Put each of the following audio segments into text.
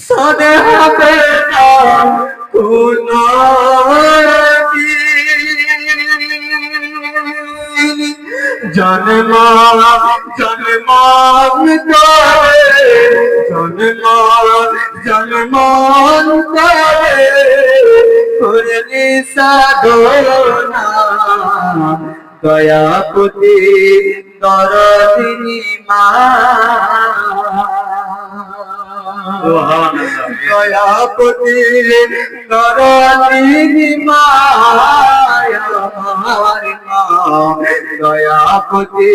সদে হবে জন্ম জন্ম জন্ম জন্ম করলি সাধনা দয়াপতি দরদিনী মা দয়াপতি দরদিনী মা মা দয়াপতি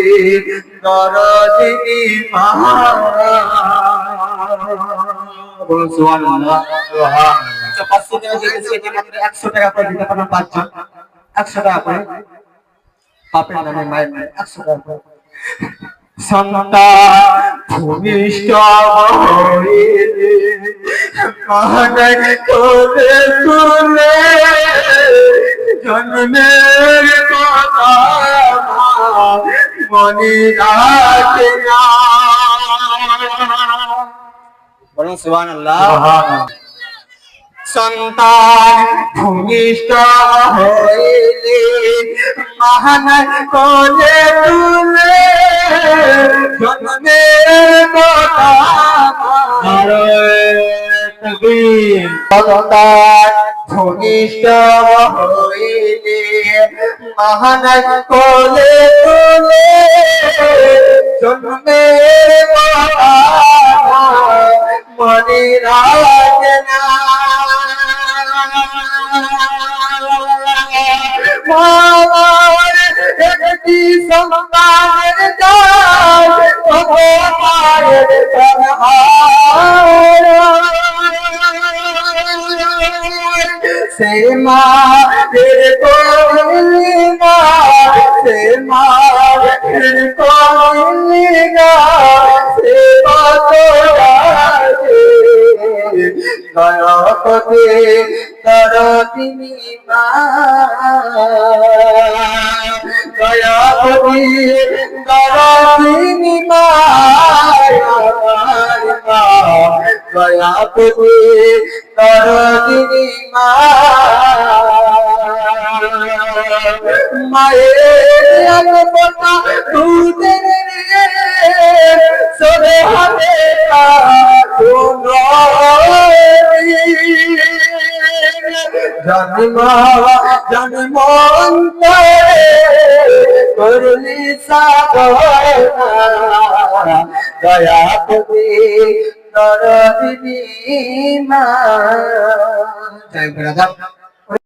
আচ্ছা পাঁচশো টাকা মাত্র একশো টাকা করে দিতে একশো টাকা করে। বাপের নামে, মায়ের নামে একশো টাকা করে। সন্তান, ভূমিষ্ঠ মহান করে তুলে জন্মের কথা মনে রাখে না বলুন সুবহানাল্লাহ। সন্তান ভূমিষ্ঠ হইলে মহান কোলে তুলে সন্তান ভূমিষ্ঠ হইলে মহান কোলে তুলে জন্মের মনে রাখে না মামার একটি সন্তানের দান এর কোলি না সে মা এর কোলি না সে দয়াপতি দরদিনী মা দয়াপতি দরদিনী মা দয়াপতি দরদিনী মা মায়ের আগপটা দুধের সরে হবে জন্ম জন্ম করলি সাধনা জয়